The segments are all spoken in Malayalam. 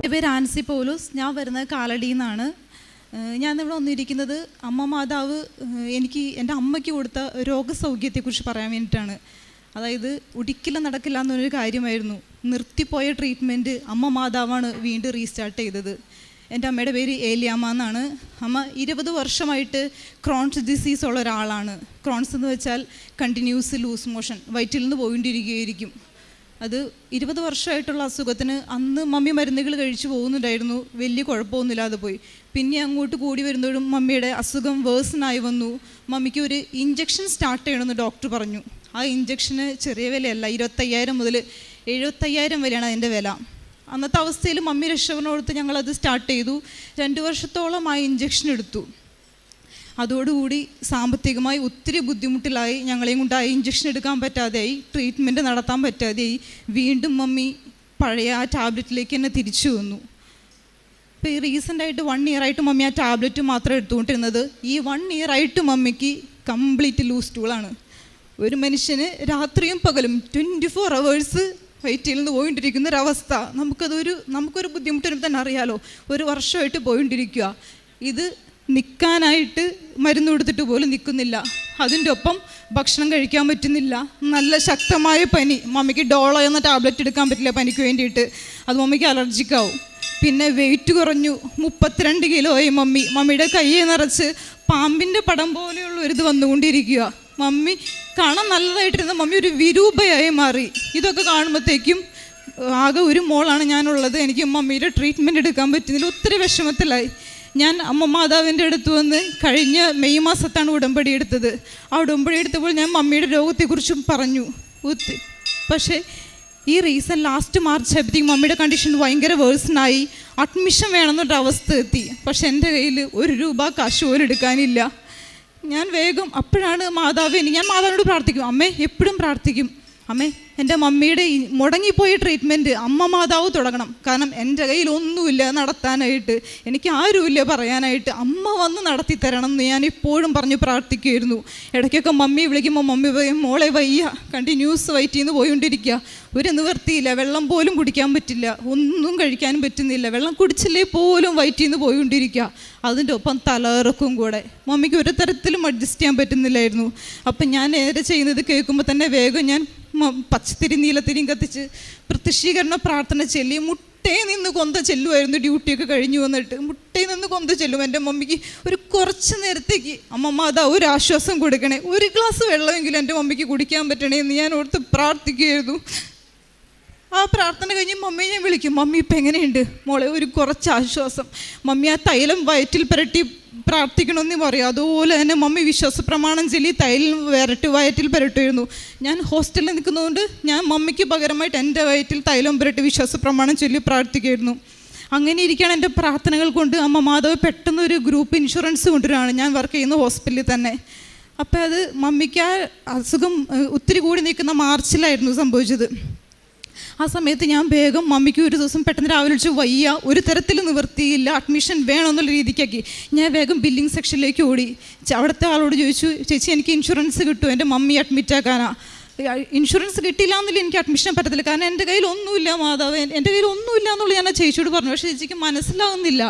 എന്റെ പേര് ആൻസി പോലൂസ്. ഞാൻ വരുന്നത് കാലടിയിൽ നിന്നാണ് ഞാൻ ഇവിടെ വന്നിരിക്കുന്നത് അമ്മ മാതാവ് എനിക്ക് എന്റെ അമ്മയ്ക്ക് കൊടുത്ത രോഗസൗഖ്യത്തെക്കുറിച്ച് പറയാൻ വേണ്ടിയിട്ടാണ്. അതായത് ഒരിക്കലും നടക്കില്ല എന്നൊരു കാര്യമായിരുന്നു. നിർത്തിപ്പോയ ട്രീറ്റ്മെന്റ് അമ്മ മാതാവാണ് വീണ്ടും റീസ്റ്റാർട്ട് ചെയ്തത്. എന്റെ അമ്മയുടെ പേര് ഏലിയാമ്മ എന്നാണ്. അമ്മ ഇരുപത് വർഷമായിട്ട് ക്രോൺസ് ഡിസീസ് ഉള്ള ഒരാളാണ്. ക്രോൺസ് എന്ന് വെച്ചാൽ കണ്ടിന്യൂസ് ലൂസ് മോഷൻ വയറ്റിൽ നിന്ന് പോയിക്കൊണ്ടിരിക്കുകയായിരിക്കും. അത് ഇരുപത് വർഷമായിട്ടുള്ള അസുഖത്തിന് അന്ന് മമ്മി മരുന്നുകൾ കഴിച്ചു പോകുന്നുണ്ടായിരുന്നു. വലിയ കുഴപ്പമൊന്നുമില്ലാതെ പോയി. പിന്നെ അങ്ങോട്ട് കൂടി വരുന്നതും മമ്മിയുടെ അസുഖം വേഴ്സനായി വന്നു. മമ്മിക്ക് ഒരു ഇഞ്ചക്ഷൻ സ്റ്റാർട്ട് ചെയ്യണമെന്ന് ഡോക്ടർ പറഞ്ഞു. ആ ഇഞ്ചക്ഷന് ചെറിയ വിലയല്ല ഇരുപത്തയ്യായിരം മുതൽ എഴുപത്തയ്യായിരം വരെയാണ് അതിന്റെ വില. അന്നത്തെ അവസ്ഥയിൽ മമ്മി രക്ഷകനോടുത്ത് ഞങ്ങളത് സ്റ്റാർട്ട് ചെയ്തു. രണ്ട് വർഷത്തോളം ആ ഇഞ്ചക്ഷൻ എടുത്തു. അതോടുകൂടി സാമ്പത്തികമായി ഒത്തിരി ബുദ്ധിമുട്ടിലായി ഞങ്ങളെയും കൊണ്ടായി ഇഞ്ചക്ഷൻ എടുക്കാൻ പറ്റാതെയായി ട്രീറ്റ്മെന്റ് നടത്താൻ പറ്റാതെയായി വീണ്ടും മമ്മി പഴയ ആ ടാബ്ലറ്റിലേക്ക് തന്നെ തിരിച്ചു വന്നു. ഇപ്പോൾ ഈ റീസെന്റായിട്ട് വൺ ഇയർ ആയിട്ട് മമ്മി ആ ടാബ്ലറ്റ് മാത്രം എടുത്തുകൊണ്ടിരുന്നത്. ഈ വൺ ഇയർ ആയിട്ട് മമ്മിക്ക് കംപ്ലീറ്റ് ലൂസ് ടൂളാണ് ഒരു മനുഷ്യന് രാത്രിയും പകലും ട്വന്റി ഫോർ അവേഴ്സ് വയറ്റിൽ നിന്ന് പോയിണ്ടിരിക്കുന്ന ഒരവസ്ഥ നമുക്കതൊരു നമുക്കൊരു ബുദ്ധിമുട്ടിനും തന്നെ അറിയാലോ. ഒരു വർഷമായിട്ട് പോയിണ്ടിരിക്കുക ഇത് നിൽക്കാനായിട്ട് മരുന്ന് കൊടുത്തിട്ട് പോലും നിൽക്കുന്നില്ല. അതിന്റെ ഒപ്പം ഭക്ഷണം കഴിക്കാൻ പറ്റുന്നില്ല. നല്ല ശക്തമായ പനി. മമ്മിക്ക് ഡോളോ എന്ന ടാബ്ലറ്റ് എടുക്കാൻ പറ്റില്ല പനിക്ക് വേണ്ടിയിട്ട്. അത് മമ്മിക്ക് അലർജിക്കാവും. പിന്നെ വെയിറ്റ് കുറഞ്ഞു. മുപ്പത്തിരണ്ട് ആയി മമ്മി. മമ്മിയുടെ കയ്യെ നിറച്ച് പാമ്പിന്റെ പടം പോലെയുള്ള ഒരു ഇത് വന്നുകൊണ്ടിരിക്കുക. മമ്മി കാണാൻ നല്ലതായിട്ടിരുന്ന മമ്മി ഒരു വിരൂപയായി മാറി. ഇതൊക്കെ കാണുമ്പോഴത്തേക്കും ആകെ ഒരു മോളാണ് ഞാനുള്ളത്. എനിക്ക് മമ്മിയുടെ ട്രീറ്റ്മെന്റ് എടുക്കാൻ പറ്റുന്നില്ല. ഒത്തിരി വിഷമത്തിലായി. ഞാൻ അമ്മ മാതാവിന്റെ അടുത്ത് വന്ന് കഴിഞ്ഞ മെയ് മാസത്താണ് ഉടമ്പടി എടുത്തത്. ആ ഉടമ്പടി എടുത്തപ്പോൾ ഞാൻ മമ്മിയുടെ രോഗത്തെക്കുറിച്ചും പറഞ്ഞു. പക്ഷേ ഈ റീസൺ ലാസ്റ്റ് മാർച്ച് ആയപ്പോഴത്തേക്കും മമ്മിയുടെ കണ്ടീഷൻ ഭയങ്കര വേഴ്സണായി അഡ്മിഷൻ വേണമെന്നൊരു അവസ്ഥ എത്തി. പക്ഷെ എന്റെ കയ്യിൽ ഒരു രൂപ കാശ് പോലും എടുക്കാനില്ല. ഞാൻ വേഗം അപ്പോഴാണ് മാതാവിന് ഞാൻ മാതാവിനോട് പ്രാർത്ഥിക്കും. അമ്മേ എപ്പോഴും പ്രാർത്ഥിക്കും. അമ്മേ എന്റെ മമ്മിയുടെ മുടങ്ങിപ്പോയ ട്രീറ്റ്മെന്റ് അമ്മ മാതാവ് തുടങ്ങണം. കാരണം എന്റെ കയ്യിൽ ഒന്നുമില്ല നടത്താനായിട്ട്. എനിക്ക് ആരുമില്ല പറയാനായിട്ട്. അമ്മ വന്ന് നടത്തി തരണം എന്ന് ഞാൻ ഇപ്പോഴും പറഞ്ഞ് പ്രാർത്ഥിക്കുമായിരുന്നു ഇടയ്ക്കൊക്കെ മമ്മി വിളിക്കുമ്പോൾ മമ്മി പറയും മോളെ വയ്യ കണ്ടിന്യൂസ് വൈറ്റ് ചെയ്ത് പോയിക്കൊണ്ടിരിക്കുക ഒരു നിവർത്തിയില്ല വെള്ളം പോലും കുടിക്കാൻ പറ്റില്ല. ഒന്നും കഴിക്കാനും പറ്റുന്നില്ല. വെള്ളം കുടിച്ചില്ലേ പോലും വൈറ്റ് ചെയ്ത് പോയിക്കൊണ്ടിരിക്കുക അതിന്റെ ഒപ്പം തലയിറക്കും കൂടെ. മമ്മിക്ക് ഒരു തരത്തിലും അഡ്ജസ്റ്റ് ചെയ്യാൻ പറ്റുന്നില്ലായിരുന്നു. അപ്പം ഞാൻ നേരെ ചെയ്യുന്നത് കേൾക്കുമ്പോൾ തന്നെ വേഗം ഞാൻ പച്ചത്തിരി നീലത്തിരിയും കത്തിച്ച് പ്രത്യക്ഷീകരണ പ്രാർത്ഥന ചെല്ലി മുട്ടേ നിന്ന് കൊന്ത ചെല്ലുമായിരുന്നു ഡ്യൂട്ടിയൊക്കെ കഴിഞ്ഞു വന്നിട്ട്. മുട്ടയിൽ നിന്ന് കൊന്ത ചെല്ലും. എന്റെ മമ്മിക്ക് ഒരു കുറച്ച് നേരത്തേക്ക് അമ്മമ്മ അതാ ഒരു ആശ്വാസം കൊടുക്കണേ. ഒരു ഗ്ലാസ് വെള്ളമെങ്കിലും എന്റെ മമ്മിക്ക് കുടിക്കാൻ പറ്റണേ എന്ന് ഞാൻ ഓർത്ത് പ്രാർത്ഥിക്കുകയായിരുന്നു. ആ പ്രാർത്ഥന കഴിഞ്ഞ് മമ്മിയെ ഞാൻ വിളിക്കും. മമ്മി ഇപ്പം എങ്ങനെയുണ്ട്? മോളെ ഒരു കുറച്ച് ആശ്വാസം. മമ്മി ആ തൈലം വയറ്റിൽ പുരട്ടി പ്രാർത്ഥിക്കണമെന്ന് പറയും. അതുപോലെ തന്നെ മമ്മി വിശ്വാസ പ്രമാണം ചൊല്ലി തൈൽ വരട്ടി വയറ്റിൽ പുരട്ടുമായിരുന്നു ഞാൻ ഹോസ്റ്റലിൽ നിൽക്കുന്നതുകൊണ്ട് ഞാൻ മമ്മിക്ക് പകരമായിട്ട് എന്റെ വയറ്റിൽ തൈലം പുരട്ടി വിശ്വാസ പ്രമാണം ചൊല്ലി പ്രാർത്ഥിക്കുമായിരുന്നു അങ്ങനെ ഇരിക്കുകയാണ് എന്റെ പ്രാർത്ഥനകൾ കൊണ്ട് അമ്മ മാധവ് പെട്ടെന്ന് ഒരു ഗ്രൂപ്പ് ഇൻഷുറൻസ് കൊണ്ടുവരികയാണ്. ഞാൻ വർക്ക് ചെയ്യുന്ന ഹോസ്പിറ്റലിൽ തന്നെ. അപ്പോൾ അത് മമ്മിക്ക് അസുഖം ഒത്തിരി കൂടി നിൽക്കുന്ന മാർച്ചിലായിരുന്നു സംഭവിച്ചത്. ആ സമയത്ത് ഞാൻ വേഗം മമ്മിക്ക് ഒരു ദിവസം പെട്ടെന്ന് രാവിലെ വിളിച്ച് വയ്യ ഒരു തരത്തിൽ നിവൃത്തിയില്ല അഡ്മിഷൻ വേണമെന്നുള്ള രീതിക്കാക്കി. ഞാൻ വേഗം ബില്ലിംഗ് സെക്ഷനിലേക്ക് ഓടി. അവിടുത്തെ ആളോട് ചോദിച്ചു ചേച്ചി എനിക്ക് ഇൻഷുറൻസ് കിട്ടുമോ എന്റെ മമ്മി അഡ്മിറ്റ് ആക്കാനാ. ഇൻഷുറൻസ് കിട്ടില്ല എന്നില്ല എനിക്ക് അഡ്മിഷൻ പറ്റത്തില്ല. കാരണം എന്റെ കയ്യിൽ ഒന്നുമില്ല മാതാവ്. എന്റെ കയ്യിൽ ഒന്നുമില്ല എന്നുള്ളത് ഞാൻ ചേച്ചിയോട് പറഞ്ഞു. പക്ഷേ ചേച്ചിക്ക് മനസ്സിലാവുന്നില്ല.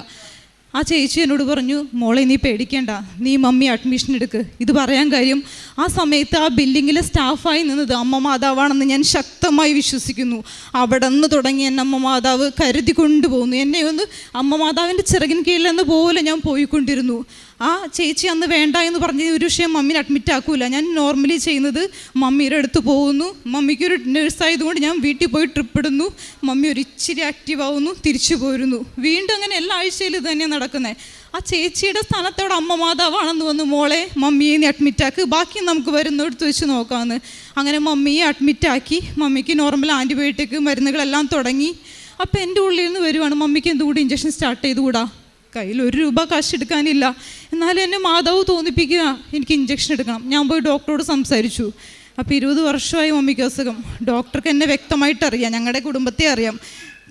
ആ ചേച്ചി എന്നോട് പറഞ്ഞു മോളെ നീ പേടിക്കേണ്ട. നീ മമ്മി അഡ്മിഷൻ എടുക്ക്. ഇത് പറയാൻ കാര്യം ആ സമയത്ത് ആ ബില്ലിങ്ങിലെ സ്റ്റാഫായി നിന്നത് അമ്മ മാതാവാണെന്ന് ഞാൻ ശക്തമായി വിശ്വസിക്കുന്നു. അവിടെ നിന്ന് തുടങ്ങി എന്നെ അമ്മ മാതാവ് കരുതി കൊണ്ടുപോകുന്നു. എന്നെ ഒന്ന് അമ്മ മാതാവിന്റെ ചിറകിൻ കീഴിലെന്ന് പോലെ ഞാൻ പോയിക്കൊണ്ടിരുന്നു. ആ ചേച്ചി അന്ന് വേണ്ട എന്ന് പറഞ്ഞ ഒരു വിഷയം മമ്മീനെ അഡ്മിറ്റ് ആക്കൂല. ഞാൻ നോർമലി ചെയ്യുന്നത് മമ്മിയുടെ അടുത്ത് പോകുന്നു. മമ്മിക്കൊരു ഒരു നേഴ്സ് ഞാൻ വീട്ടിൽ പോയി ട്രിപ്പ് ഇടുന്നു. മമ്മി ഒരു ഇച്ചിരി ആക്റ്റീവ് ആവുന്നു തിരിച്ചു പോരുന്നു. വീണ്ടും അങ്ങനെ എല്ലാ ആഴ്ചയിലും ഇത് തന്നെയാണ് നടക്കുന്നത് ആ ചേച്ചിയുടെ സ്ഥാനത്തോടെ അമ്മ മാതാവാണെന്ന് വന്ന് മോളെ മമ്മിയെ നീ ആക്കി. ബാക്കി നമുക്ക് വരുന്നിടത്ത് വെച്ച് നോക്കാമെന്ന് അങ്ങനെ മമ്മിയെ അഡ്മിറ്റ് ആക്കി. മമ്മിക്ക് നോർമൽ ആന്റിബയോട്ടിക് മരുന്നുകളെല്ലാം തുടങ്ങി. അപ്പോൾ എന്റെ ഉള്ളിൽ നിന്ന് വരുവാണ് മമ്മിക്ക് എന്തുകൂടി ഇഞ്ചക്ഷൻ സ്റ്റാർട്ട് ചെയ്തുകൂടാ? കയ്യിൽ ഒരു രൂപ കാശ് എടുക്കാനില്ല. എന്നാലും എന്നെ മാതാവ് തോന്നിപ്പിക്കുക. എനിക്ക് ഇഞ്ചക്ഷൻ എടുക്കണം. ഞാൻ പോയി ഡോക്ടറോട് സംസാരിച്ചു. അപ്പോൾ ഇരുപത് വർഷമായി മമ്മിക്ക് അസുഖം. ഡോക്ടർക്ക് എന്നെ വ്യക്തമായിട്ട് അറിയാം ഞങ്ങളുടെ കുടുംബത്തെ അറിയാം.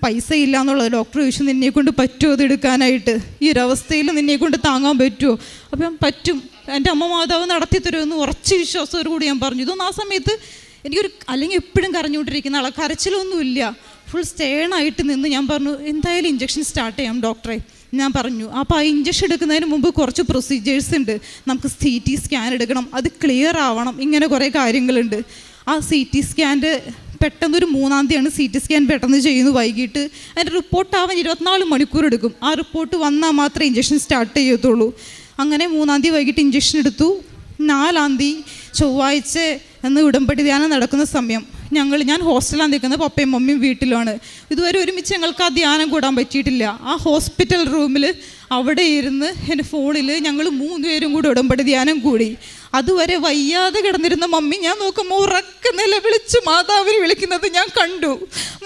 പൈസ ഇല്ല എന്നുള്ളത് ഡോക്ടർ ചോദിച്ചു നിന്നെ കൊണ്ട് പറ്റുമോ അത് എടുക്കാനായിട്ട്? ഈ ഒരവസ്ഥയിൽ നിന്നെ കൊണ്ട് താങ്ങാൻ പറ്റുമോ? അപ്പം പറ്റും. എന്റെ അമ്മ മാതാവ് നടത്തി തരുമെന്ന് ഉറച്ച വിശ്വാസത്തോടു കൂടി ഞാൻ പറഞ്ഞു. ഇതൊന്നും ആ സമയത്ത് എനിക്കൊരു അല്ലെങ്കിൽ എപ്പോഴും കരഞ്ഞുകൊണ്ടിരിക്കുന്ന ആളെ. കരച്ചിലൊന്നുമില്ല. ഫുൾ സ്റ്റേണായിട്ട് നിന്ന് ഞാൻ പറഞ്ഞു എന്തായാലും ഇഞ്ചക്ഷൻ സ്റ്റാർട്ട് ചെയ്യാം ഡോക്ടറെ ഞാൻ പറഞ്ഞു അപ്പോൾ ആ ഇഞ്ചക്ഷൻ എടുക്കുന്നതിന് മുമ്പ് കുറച്ച് പ്രൊസീജിയേഴ്സ് ഉണ്ട്. നമുക്ക് സി ടി സ്കാൻ എടുക്കണം. അത് ക്ലിയർ ആവണം. ഇങ്ങനെ കുറേ കാര്യങ്ങളുണ്ട്. ആ സി ടി സ്കാന്റെ പെട്ടെന്നൊരു മൂന്നാം തീയതിയാണ് സി ടി സ്കാൻ പെട്ടെന്ന് ചെയ്യുന്നു വൈകിട്ട്. അതിന്റെ റിപ്പോർട്ട് ആവാൻ ഇരുപത്തിനാല് മണിക്കൂർ എടുക്കും. ആ റിപ്പോർട്ട് വന്നാൽ മാത്രമേ ഇഞ്ചക്ഷൻ സ്റ്റാർട്ട് ചെയ്യത്തുള്ളൂ. അങ്ങനെ മൂന്നാം തീയതി വൈകിട്ട് ഇഞ്ചക്ഷൻ എടുത്തു. നാലാം തീയതി ചൊവ്വാഴ്ച എന്ന് ഉടമ്പടി ധ്യാനം നടക്കുന്ന സമയം. ഞങ്ങൾ ഞാൻ ഹോസ്റ്റലാണ് നിൽക്കുന്നത് പപ്പയും മമ്മിയും വീട്ടിലാണ്. ഇതുവരെ ഒരുമിച്ച് ഞങ്ങൾക്ക് ആ ധ്യാനം കൂടാൻ പറ്റിയിട്ടില്ല. ആ ഹോസ്പിറ്റൽ റൂമിൽ അവിടെ ഇരുന്ന് എന്റെ ഫോണിൽ ഞങ്ങൾ മൂന്ന് പേരും കൂടി ഉടമ്പടി ധ്യാനം കൂടി. അതുവരെ വയ്യാതെ കിടന്നിരുന്ന മമ്മി ഞാൻ നോക്കുമ്പോൾ ഉറക്ക നിലവിളിച്ച് മാതാവിനെ വിളിക്കുന്നത് ഞാൻ കണ്ടു.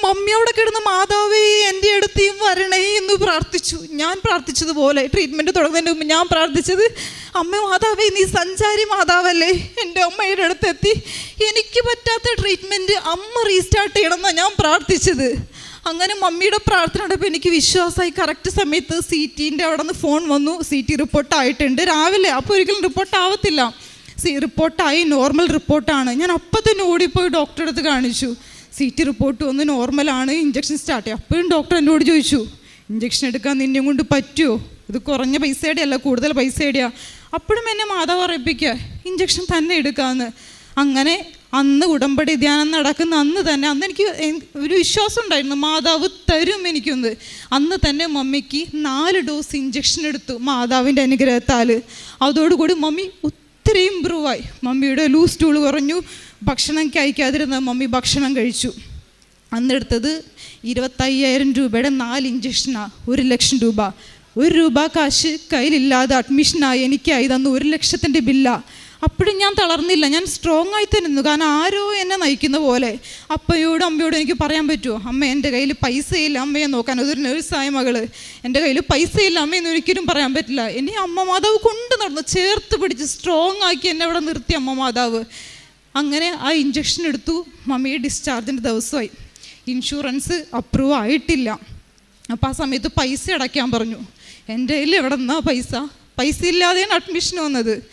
മമ്മി അവിടെ കിടന്ന് മാതാവേ എന്റെ അടുത്ത് വരണേ എന്ന് പ്രാർത്ഥിച്ചു. ഞാൻ പ്രാർത്ഥിച്ചതുപോലെ ട്രീറ്റ്മെന്റ് തുടങ്ങുന്നതിന് മുമ്പ് ഞാൻ പ്രാർത്ഥിച്ചത് അമ്മ മാതാവേ നീ സഞ്ചാരി മാതാവല്ലേ? എന്റെ അമ്മയുടെ അടുത്തെത്തി. എനിക്ക് പറ്റാത്ത ട്രീറ്റ്മെന്റ് അമ്മ റീസ്റ്റാർട്ട് ചെയ്യണമെന്നാണ് ഞാൻ പ്രാർത്ഥിച്ചത്. അങ്ങനെ മമ്മിയുടെ പ്രാർത്ഥന കണ്ടപ്പോൾ എനിക്ക് വിശ്വാസമായി. കറക്റ്റ് സമയത്ത് സി ടീന്റെ അവിടെ നിന്ന് ഫോൺ വന്നു. സി ടി റിപ്പോർട്ട് ആയിട്ടുണ്ട്. രാവിലെ അപ്പോൾ ഒരിക്കലും റിപ്പോർട്ട് ആവത്തില്ല. സി റിപ്പോർട്ടായി നോർമൽ റിപ്പോർട്ടാണ്. ഞാൻ അപ്പം തന്നെ ഓടിപ്പോയി ഡോക്ടറെ അടുത്ത് കാണിച്ചു. സി ടി റിപ്പോർട്ട് വന്ന് നോർമലാണ് ഇഞ്ചക്ഷൻ സ്റ്റാർട്ട് ചെയ്യും അപ്പോഴും ഡോക്ടർ എന്നോട് ചോദിച്ചു ഇഞ്ചക്ഷൻ എടുക്കാൻ നിന്നെ കൊണ്ട് പറ്റുമോ ഇത് കുറഞ്ഞ പൈസയുടെ അല്ല കൂടുതൽ പൈസയുടെയാ. അപ്പോഴും എന്നെ മാതാവ് അറിയിപ്പിക്കുക ഇഞ്ചക്ഷൻ തന്നെ എടുക്കാമെന്ന് അങ്ങനെ അന്ന് ഉടമ്പടി ധ്യാനം നടക്കുന്ന അന്ന് തന്നെ അന്ന് എനിക്ക് ഒരു വിശ്വാസം ഉണ്ടായിരുന്നു മാതാവ് തരും എനിക്കൊന്ന്. അന്ന് തന്നെ മമ്മിക്ക് നാല് ഡോസ് ഇഞ്ചക്ഷൻ എടുത്തു മാതാവിന്റെ അനുഗ്രഹത്താൽ. അതോടുകൂടി മമ്മി ഒത്തിരി ഇമ്പ്രൂവായി മമ്മിയുടെ ലൂസ് ടൂൾ കുറഞ്ഞു. ഭക്ഷണം കഴിക്കാതിരുന്ന മമ്മി ഭക്ഷണം കഴിച്ചു. അന്നെടുത്തത് ഇരുപത്തയ്യായിരം രൂപയുടെ നാല് ഇഞ്ചക്ഷനാണ് ഒരു ലക്ഷം രൂപ. ഒരു രൂപ കാശ് കയ്യിലില്ലാതെ അഡ്മിഷനായി എനിക്കായി തന്നു. ഒരു ലക്ഷത്തിന്റെ ബില്ല അപ്പോഴും ഞാൻ തളർന്നില്ല. ഞാൻ സ്ട്രോങ് ആയി തന്നെ നിന്നു. കാരണം ആരോ എന്നെ നയിക്കുന്ന പോലെ. അപ്പയോടും അമ്മയോടും എനിക്ക് പറയാൻ പറ്റുമോ? അമ്മ എന്റെ കയ്യിൽ പൈസയില്ല അമ്മയെ നോക്കാൻ. അതൊരു നേഴ്സായ മകൾ. എന്റെ കയ്യിൽ പൈസയില്ല അമ്മയെന്ന് ഒരിക്കലും പറയാൻ പറ്റില്ല. ഇനി അമ്മ മാതാവ് കൊണ്ട് നടന്നു. ചേർത്ത് പിടിച്ച് സ്ട്രോങ് ആക്കി എന്നെ അവിടെ നിർത്തി അമ്മ മാതാവ്. അങ്ങനെ ആ ഇഞ്ചക്ഷൻ എടുത്തു. മമ്മിയെ ഡിസ്ചാർജിന്റെ ദിവസമായി. ഇൻഷുറൻസ് അപ്രൂവ് ആയിട്ടില്ല. അപ്പോൾ ആ സമയത്ത് പൈസ അടയ്ക്കാൻ പറഞ്ഞു. എന്റെ കയ്യിൽ എവിടെ നിന്നാ പൈസ? പൈസ ഇല്ലാതെയാണ് അഡ്മിഷൻ വന്നത്.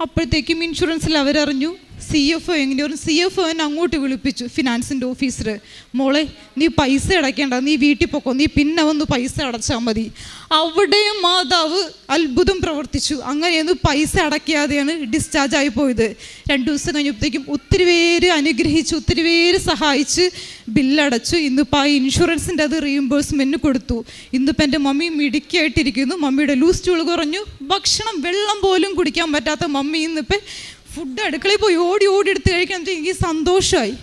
അപ്പോഴത്തേക്കും ഇൻഷുറൻസിൽ അവരറിഞ്ഞു. സി എഫ് ഒ എങ്ങനെയോ സി എഫ് ഒനെ അങ്ങോട്ട് വിളിപ്പിച്ചു ഫിനാൻസിന്റെ ഓഫീസർ മോളെ നീ പൈസ അടയ്ക്കേണ്ട നീ വീട്ടിൽ പൊക്കോ നീ പിന്നെ വന്ന് പൈസ അടച്ചാൽ മതി. അവിടെയും മാതാവ് അത്ഭുതം പ്രവർത്തിച്ചു. അങ്ങനെയൊന്നും പൈസ അടയ്ക്കാതെയാണ് ഡിസ്ചാർജ് ആയി പോയത്. രണ്ട് ദിവസം കഴിഞ്ഞപ്പോഴത്തേക്കും ഒത്തിരി പേര് അനുഗ്രഹിച്ച് ഒത്തിരി പേര് സഹായിച്ച് ബില്ലടച്ചു. ഇന്നിപ്പോൾ ആ ഇൻഷുറൻസിന്റെ അത് റീഇംബേഴ്സ്മെന്റ് കൊടുത്തു. ഇന്നിപ്പോൾ എന്റെ മമ്മി മിടുക്കിയായിട്ടിരിക്കുന്നു. മമ്മിയുടെ ലൂസ് ചൂൾ കുറഞ്ഞു. ഭക്ഷണം വെള്ളം പോലും കുടിക്കാൻ പറ്റാത്ത മമ്മി ഇന്നിപ്പോൾ ഫുഡ് അടുക്കളയിൽ പോയി ഓടി ഓടി എടുത്ത് കഴിക്കാൻ എനിക്ക് സന്തോഷമായി.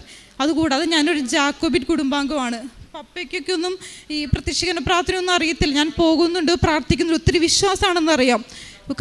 അതുകൂടാതെ ഞാനൊരു ജാക്കോബിറ്റ് കുടുംബാംഗമാണ്. പപ്പയ്ക്കൊക്കെ ഒന്നും ഈ പ്രത്യക്ഷീകരണ പ്രാർത്ഥന ഒന്നും അറിയത്തില്ല. ഞാൻ പോകുന്നുണ്ട് പ്രാർത്ഥിക്കുന്നുണ്ട്. ഒത്തിരി വിശ്വാസമാണെന്ന് അറിയാം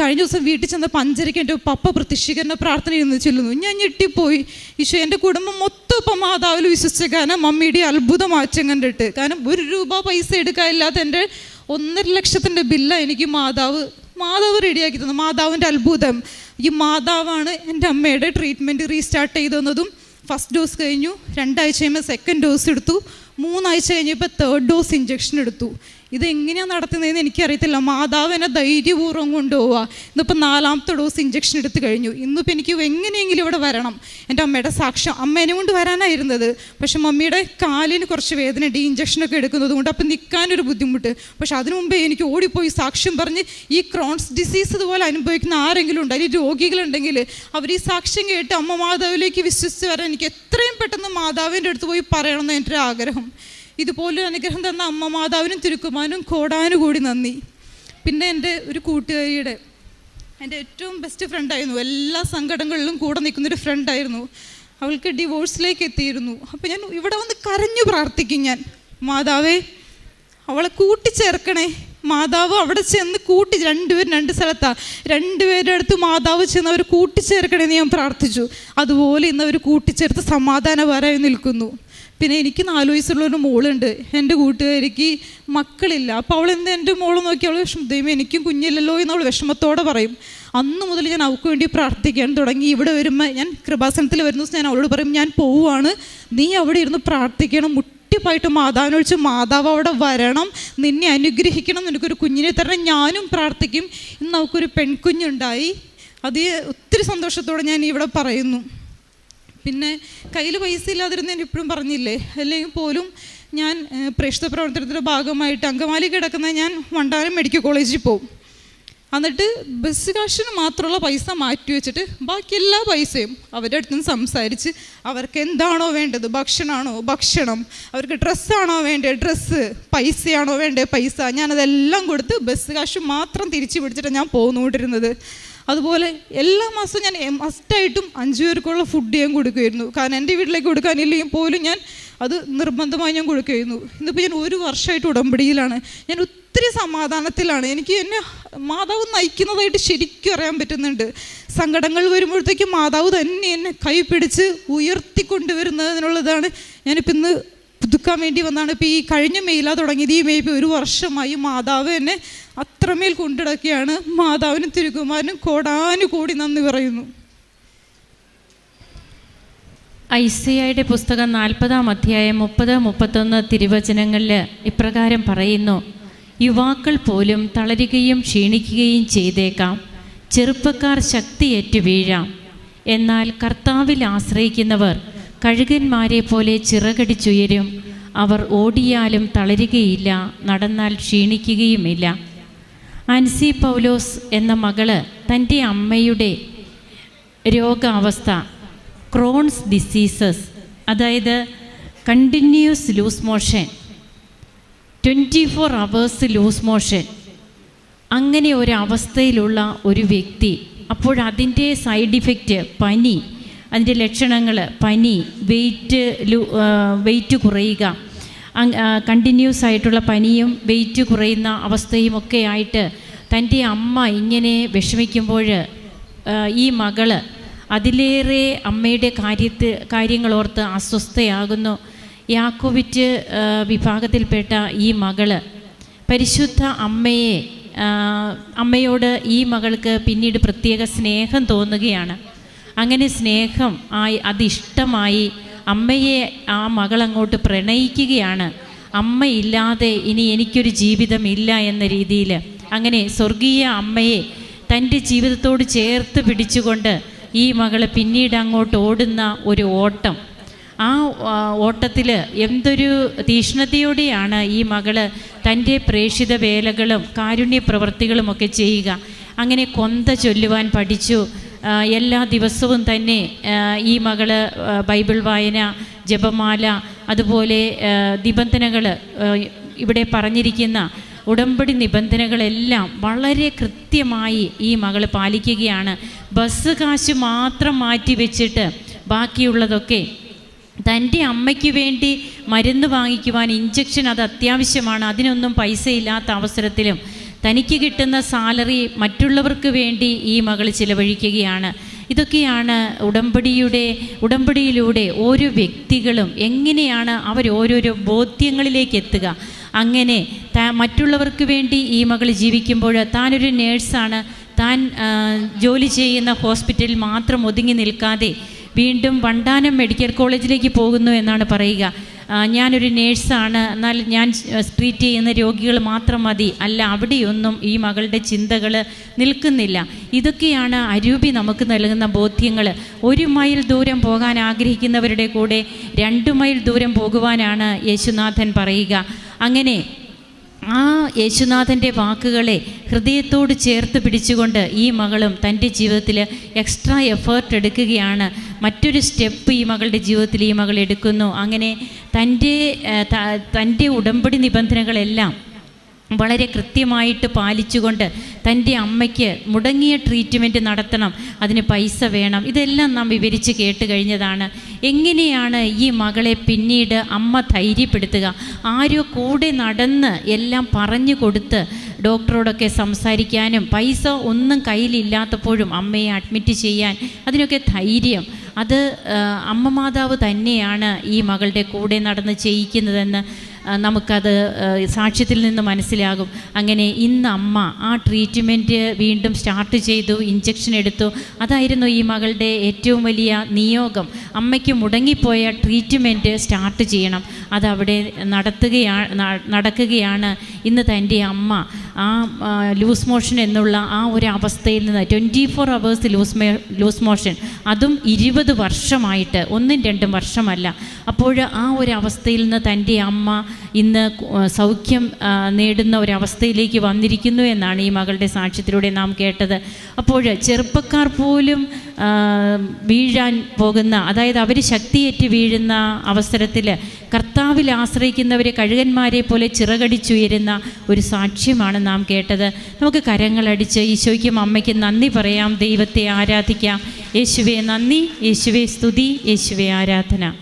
കഴിഞ്ഞ ദിവസം വീട്ടിൽ ചെന്ന പഞ്ചരയ്ക്ക് എന്റെ പപ്പ പ്രത്യക്ഷീകരണ പ്രാർത്ഥന ഇരുന്ന് ചെല്ലുന്നു. ഞാൻ ഞെട്ടിപ്പോയി. ഈശോ എന്റെ കുടുംബം മൊത്തം ഇപ്പം മാതാവിൽ വിശ്വസിച്ച കാരണം മമ്മിയുടെ അത്ഭുതം അച്ഛൻ കണ്ടിട്ട്. കാരണം ഒരു രൂപ പൈസ എടുക്കാനില്ലാത്ത എന്റെ ഒന്നര ലക്ഷത്തിന്റെ ബില്ല എനിക്ക് മാതാവ് മാതാവ് റെഡിയാക്കി തന്നു. മാതാവിന്റെ അത്ഭുതം. ഈ മാതാവാണ് എന്റെ അമ്മയുടെ ട്രീറ്റ്മെന്റ് റീസ്റ്റാർട്ട് ചെയ്തു തന്നതും. ഫസ്റ്റ് ഡോസ് കഴിഞ്ഞു. രണ്ടാഴ്ച കഴിയുമ്പോൾ സെക്കൻഡ് ഡോസ് എടുത്തു. മൂന്നാഴ്ച കഴിഞ്ഞപ്പോൾ തേർഡ് ഡോസ് ഇഞ്ചക്ഷൻ എടുത്തു. ഇത് എങ്ങനെയാണ് നടത്തുന്നതെന്ന് എനിക്കറിയത്തില്ല. മാതാവ് എന്നെ ധൈര്യപൂർവം കൊണ്ടുപോവുക ഇന്നിപ്പോൾ നാലാമത്തെ ഡോസ് ഇഞ്ചക്ഷൻ എടുത്തു കഴിഞ്ഞു. ഇന്നിപ്പോൾ എനിക്ക് എങ്ങനെയെങ്കിലും ഇവിടെ വരണം. എന്റെ അമ്മയുടെ സാക്ഷ്യം അമ്മേനെ കൊണ്ട് വരാനായിരുന്നത്. പക്ഷെ മമ്മിയുടെ കാലിന് കുറച്ച് വേദന ഈ ഇഞ്ചക്ഷനൊക്കെ എടുക്കുന്നത് കൊണ്ട് അപ്പം നിൽക്കാനൊരു ബുദ്ധിമുട്ട്. പക്ഷെ അതിനു മുമ്പേ എനിക്ക് ഓടിപ്പോയി സാക്ഷ്യം പറഞ്ഞ് ഈ ക്രോൺസ് ഡിസീസ് ഇതുപോലെ അനുഭവിക്കുന്ന ആരെങ്കിലും ഉണ്ട്? അല്ലെങ്കിൽ രോഗികളുണ്ടെങ്കിൽ അവർ ഈ സാക്ഷ്യം കേട്ട് അമ്മ മാതാവിലേക്ക് വിശ്വസിച്ച് വരാൻ എനിക്ക് എത്രയും പെട്ടെന്ന് മാതാവിന്റെ അടുത്ത് പോയി പറയണമെന്ന് എന്റെ ആഗ്രഹം ഇതുപോലൊരു അനുഗ്രഹം തന്ന അമ്മ മാതാവിനും തിരുക്കുമാനും കോടാനും കൂടി നന്ദി. പിന്നെ എന്റെ ഒരു കൂട്ടുകാരിയുടെ എന്റെ ഏറ്റവും ബെസ്റ്റ് ഫ്രണ്ടായിരുന്നു എല്ലാ സങ്കടങ്ങളിലും കൂടെ നിൽക്കുന്നൊരു ഫ്രണ്ടായിരുന്നു അവൾക്ക് ഡിവോഴ്സിലേക്ക് എത്തിയിരുന്നു. അപ്പോൾ ഞാൻ ഇവിടെ വന്ന് കരഞ്ഞു പ്രാർത്ഥിക്കും ഞാൻ. മാതാവേ അവളെ കൂട്ടിച്ചേർക്കണേ. മാതാവ് അവിടെ ചെന്ന് കൂട്ടി രണ്ടുപേരും രണ്ട് സ്ഥലത്താണ് രണ്ടുപേരുടെ അടുത്ത് മാതാവ് ചെന്ന് അവർ കൂട്ടിച്ചേർക്കണേ എന്ന് ഞാൻ പ്രാർത്ഥിച്ചു. അതുപോലെ ഇന്ന് അവർ കൂട്ടിച്ചേർത്ത് സമാധാനപരമായി നിൽക്കുന്നു. പിന്നെ എനിക്ക് നാല് വയസ്സുള്ളൊരു മോളുണ്ട്. എന്റെ കൂട്ടുകാരിക്ക് മക്കളില്ല. അപ്പോൾ അവൾ എന്ത് എന്റെ മോൾ നോക്കി അവൾ വിഷമം. ദൈവം എനിക്കും കുഞ്ഞില്ലല്ലോ എന്ന് അവൾ വിഷമത്തോടെ പറയും. അന്ന് മുതൽ ഞാൻ അവൾക്ക് വേണ്ടി പ്രാർത്ഥിക്കാൻ തുടങ്ങി. ഇവിടെ വരുമ്പോൾ ഞാൻ കൃപാസനത്തിൽ വരുന്ന ദിവസം ഞാൻ അവളോട് പറയും ഞാൻ പോവുകയാണ്. നീ അവിടെ ഇരുന്ന് പ്രാർത്ഥിക്കണം. മുട്ടിപ്പായിട്ട് മാതാവിനൊഴിച്ച് മാതാവ് അവിടെ വരണം. നിന്നെ അനുഗ്രഹിക്കണം. നിനക്കൊരു കുഞ്ഞിനെ തരണം. ഞാനും പ്രാർത്ഥിക്കും. ഇന്ന് അവൾക്കൊരു പെൺകുഞ്ഞുണ്ടായി. അത് ഒത്തിരി സന്തോഷത്തോടെ ഞാൻ ഇവിടെ പറയുന്നു. പിന്നെ കയ്യിൽ പൈസ ഇല്ലാതിരുന്ന ഞാൻ ഇപ്പോഴും പറഞ്ഞില്ലേ? അല്ലെങ്കിൽ പോലും ഞാൻ പ്രേക്ഷിത പ്രവർത്തനത്തിന്റെ ഭാഗമായിട്ട് അങ്കമാലി കിടക്കുന്ന ഞാൻ വണ്ടാനം മെഡിക്കൽ കോളേജിൽ പോകും എന്നിട്ട് ബസ് കാശിന് മാത്രമുള്ള പൈസ മാറ്റി വെച്ചിട്ട് ബാക്കി എല്ലാ പൈസയും അവരുടെ അടുത്ത് നിന്ന് സംസാരിച്ച് അവർക്ക് എന്താണോ വേണ്ടത്? ഭക്ഷണമാണോ? ഭക്ഷണം. അവർക്ക് ഡ്രസ്സാണോ വേണ്ടത് ഡ്രസ്സ്. പൈസയാണോ വേണ്ടത് പൈസ. ഞാനതെല്ലാം കൊടുത്ത് ബസ് കാശ് മാത്രം തിരിച്ചു പിടിച്ചിട്ട് ഞാൻ പോന്നുകൊണ്ടിരുന്നത്. അതുപോലെ എല്ലാ മാസവും ഞാൻ മസ്റ്റായിട്ടും അഞ്ച് പേർക്കുള്ള ഫുഡ് ഞാൻ കൊടുക്കുമായിരുന്നു. കാരണം എന്റെ വീട്ടിലേക്ക് കൊടുക്കാനില്ലെങ്കിൽ പോലും ഞാൻ അത് നിർബന്ധമായി ഞാൻ കൊടുക്കുമായിരുന്നു. ഇന്നിപ്പോൾ ഞാൻ ഒരു വർഷമായിട്ട് ഉടമ്പടിയിലാണ്. ഞാൻ ഒത്തിരി സമാധാനത്തിലാണ്. എനിക്ക് എന്നെ മാതാവ് നയിക്കുന്നതായിട്ട് ശരിക്കും അറിയാൻ പറ്റുന്നുണ്ട്. സങ്കടങ്ങൾ വരുമ്പോഴത്തേക്കും മാതാവ് തന്നെ എന്നെ കൈ പിടിച്ച് ഉയർത്തിക്കൊണ്ടുവരുന്നതിനുള്ളതാണ് ഞാനിപ്പോൾ ഇന്ന് പുതുക്കാൻ വേണ്ടി വന്നാണ്. ഇപ്പോൾ ഈ കഴിഞ്ഞ മെയിലാ തുടങ്ങിയത്. ഈ മെയ് ഒരു വർഷമായി മാതാവ് എന്നെ അത്രമേൽ കൊണ്ടിടക്കുകയാണ് മാതാവിനും തിരുകുമാരനും കോടാനുകൂടി നന്ദി പറയുന്നു. ഐസിഐയുടെ പുസ്തകം നാൽപ്പതാം അധ്യായം മുപ്പത് മുപ്പത്തൊന്ന് തിരുവചനങ്ങളിൽ ഇപ്രകാരം പറയുന്നു. യുവാക്കൾ പോലും തളരുകയും ക്ഷീണിക്കുകയും ചെയ്തേക്കാം. ചെറുപ്പക്കാർ ശക്തിയേറ്റു വീഴാം. എന്നാൽ കർത്താവിൽ ആശ്രയിക്കുന്നവർ കഴുകന്മാരെ പോലെ ചിറകടിച്ചുയരും. അവർ ഓടിയാലും തളരുകയില്ല നടന്നാൽ ക്ഷീണിക്കുകയുമില്ല. അൻസി പൗലോസ് എന്ന മകൾ തന്റെ അമ്മയുടെ രോഗാവസ്ഥ ക്രോൺസ് ഡിസീസസ് അതായത് continuous loose motion twenty four hours loose motion അങ്ങനെ ഒരു അവസ്ഥയിലുള്ള ഒരു വ്യക്തി. അപ്പോൾ അതിന്റെ സൈഡ് ഇഫക്റ്റ് പനി അതിന്റെ ലക്ഷണങ്ങൾ പനി വെയിറ്റ് വെയിറ്റ് കുറയുക. കണ്ടിന്യൂസ് ആയിട്ടുള്ള പനിയും വെയിറ്റ് കുറയുന്ന അവസ്ഥയും ഒക്കെ ആയിട്ട് തന്റെ അമ്മ ഇങ്ങനെ വിഷമിക്കുമ്പോൾ ഈ മകൾ അതിലേറെ അമ്മയുടെ കാര്യത്തിൽ കാര്യങ്ങളോർത്ത് അസ്വസ്ഥയാകുന്നു. യാക്കോവിറ്റ് വിഭാഗത്തിൽപ്പെട്ട ഈ മകൾ പരിശുദ്ധ അമ്മയെ അമ്മയോട് ഈ മകൾക്ക് പിന്നീട് പ്രത്യേക സ്നേഹം തോന്നുകയാണ്. അങ്ങനെ സ്നേഹം ആയി അതിഷ്ടമായി അമ്മയെ ആ മകളങ്ങോട്ട് പ്രണയിക്കുകയാണ്. അമ്മയില്ലാതെ ഇനി എനിക്കൊരു ജീവിതമില്ല എന്ന രീതിയിൽ അങ്ങനെ സ്വർഗീയ അമ്മയെ തന്റെ ജീവിതത്തോട് ചേർത്ത് പിടിച്ചുകൊണ്ട് ഈ മകൾ പിന്നീട് അങ്ങോട്ട് ഓടുന്ന ഒരു ഓട്ടം. ആ ഓട്ടത്തിൽ എന്തൊരു തീഷ്ണതയോടെയാണ് ഈ മകൾ തന്റെ പ്രേക്ഷിത വേലകളും കാരുണ്യ പ്രവൃത്തികളുമൊക്കെ ചെയ്യുക. അങ്ങനെ കൊന്ത ചൊല്ലുവാൻ പഠിച്ചു. എല്ലാ ദിവസവും തന്നെ ഈ മകൾ ബൈബിൾ വായന ജപമാല അതുപോലെ നിബന്ധനകൾ ഇവിടെ പറഞ്ഞിരിക്കുന്ന ഉടമ്പടി നിബന്ധനകളെല്ലാം വളരെ കൃത്യമായി ഈ മകൾ പാലിക്കുകയാണ്. ബസ് കാശ് മാത്രം മാറ്റി വെച്ചിട്ട് ബാക്കിയുള്ളതൊക്കെ തന്റെ അമ്മയ്ക്ക് വേണ്ടി മരുന്ന് വാങ്ങിക്കുവാൻ ഇഞ്ചക്ഷൻ അത് അത്യാവശ്യമാണ്. അതിനൊന്നും പൈസ ഇല്ലാത്ത അവസരത്തിലും തനിക്ക് കിട്ടുന്ന സാലറി മറ്റുള്ളവർക്ക് വേണ്ടി ഈ മകൾ ചിലവഴിക്കുകയാണ്. ഇതൊക്കെയാണ് ഉടമ്പടിയുടെ ഉടമ്പടിയിലൂടെ ഓരോ വ്യക്തികളും എങ്ങനെയാണ് അവർ ഓരോരോ ബോധ്യങ്ങളിലേക്ക് എത്തുക. അങ്ങനെ മറ്റുള്ളവർക്ക് വേണ്ടി ഈ മകൾ ജീവിക്കുമ്പോൾ താനൊരു നേഴ്സാണ്. താൻ ജോലി ചെയ്യുന്ന ഹോസ്പിറ്റലിൽ മാത്രം ഒതുങ്ങി നിൽക്കാതെ വീണ്ടും വണ്ടാനം മെഡിക്കൽ കോളേജിലേക്ക് പോകുന്നു എന്നാണ് പറയുക. ഞാനൊരു നേഴ്സാണ്. എന്നാൽ ഞാൻ ട്രീറ്റ് ചെയ്യുന്ന രോഗികൾ മാത്രം മതി. അല്ല അവിടെയൊന്നും ഈ മകളുടെ ചിന്തകൾ നിൽക്കുന്നില്ല. ഇതൊക്കെയാണ് അരൂപി നമുക്ക് നൽകുന്ന ബോധ്യങ്ങൾ ഒരു മൈൽ ദൂരം പോകാൻ ആഗ്രഹിക്കുന്നവരുടെ കൂടെ രണ്ട് മൈൽ ദൂരം പോകുവാനാണ് യേശുനാഥൻ പറയുക. അങ്ങനെ ആ യേശുനാഥന്റെ വാക്കുകളെ ഹൃദയത്തോട് ചേർത്ത് പിടിച്ചുകൊണ്ട് ഈ മകളും തന്റെ ജീവിതത്തിൽ എക്സ്ട്രാ എഫേർട്ട് എടുക്കുകയാണ്. മറ്റൊരു സ്റ്റെപ്പ് ഈ മകളുടെ ജീവിതത്തിൽ ഈ മകൾ എടുക്കുന്നു. അങ്ങനെ തന്റെ തന്റെ ഉടമ്പടി നിബന്ധനകളെല്ലാം വളരെ കൃത്യമായിട്ട് പാലിച്ചുകൊണ്ട് തന്റെ അമ്മയ്ക്ക് മുടങ്ങിയ ട്രീറ്റ്മെന്റ് നടത്തണം. അതിന് പൈസ വേണം. ഇതെല്ലാം നാം വിവരിച്ച് കേട്ട് കഴിഞ്ഞതാണ്. എങ്ങനെയാണ് ഈ മകളെ പിന്നീട് അമ്മ ധൈര്യപ്പെടുത്തുക? ആരോ കൂടെ നടന്ന് എല്ലാം പറഞ്ഞു കൊടുത്ത് ഡോക്ടറോടൊക്കെ സംസാരിക്കാനും പൈസ ഒന്നും കയ്യിലില്ലാത്തപ്പോഴും അമ്മയെ അഡ്മിറ്റ് ചെയ്യാൻ അതിനൊക്കെ ധൈര്യം. അത് അമ്മ മാതാവ് തന്നെയാണ് ഈ മകളുടെ കൂടെ നടന്ന് ചെയ്യിക്കുന്നതെന്ന് നമുക്കത് സാക്ഷ്യത്തിൽ നിന്ന് മനസ്സിലാകും. അങ്ങനെ ഇന്ന് അമ്മ ആ ട്രീറ്റ്മെന്റ് വീണ്ടും സ്റ്റാർട്ട് ചെയ്തു ഇഞ്ചക്ഷൻ എടുത്തു. അതായിരുന്നു ഈ മകളുടെ ഏറ്റവും വലിയ നിയോഗം. അമ്മയ്ക്ക് മുടങ്ങിപ്പോയ ട്രീറ്റ്മെന്റ് സ്റ്റാർട്ട് ചെയ്യണം. അതവിടെ നടത്തുകയാണ് നടക്കുകയാണ് ഇന്ന് തന്റെ അമ്മ. ആ ലൂസ് മോഷൻ എന്നുള്ള ആ ഒരു അവസ്ഥയിൽ നിന്ന് ട്വന്റി ഫോർ അവേഴ്സ് ലൂസ് മേ ലൂസ് മോഷൻ. അതും ഇരുപത് വർഷമായിട്ട് ഒന്നും രണ്ടും വർഷമല്ല. അപ്പോൾ ആ ഒരു അവസ്ഥയിൽ നിന്ന് തന്റെ അമ്മ ഇന്ന് സൗഖ്യം നേടുന്ന ഒരവസ്ഥയിലേക്ക് വന്നിരിക്കുന്നു എന്നാണ് ഈ മകളുടെ സാക്ഷ്യത്തിലൂടെ നാം കേട്ടത്. അപ്പോൾ ചെറുപ്പക്കാർ പോലും വീഴാൻ പോകുന്ന അതായത് അവർ ശക്തിയേറ്റ് വീഴുന്ന അവസരത്തിൽ കർത്താവിൽ ആശ്രയിക്കുന്നവരെ കഴുകന്മാരെ പോലെ ചിറകടിച്ചുയരുന്ന ഒരു സാക്ഷ്യമാണ് നാം കേട്ടത്. നമുക്ക് കരങ്ങളടിച്ച് ഈശോയ്ക്കും അമ്മയ്ക്കും നന്ദി പറയാം. ദൈവത്തെ ആരാധിക്കാം. യേശുവെ നന്ദി. യേശുവെ സ്തുതി. യേശുവെ ആരാധന.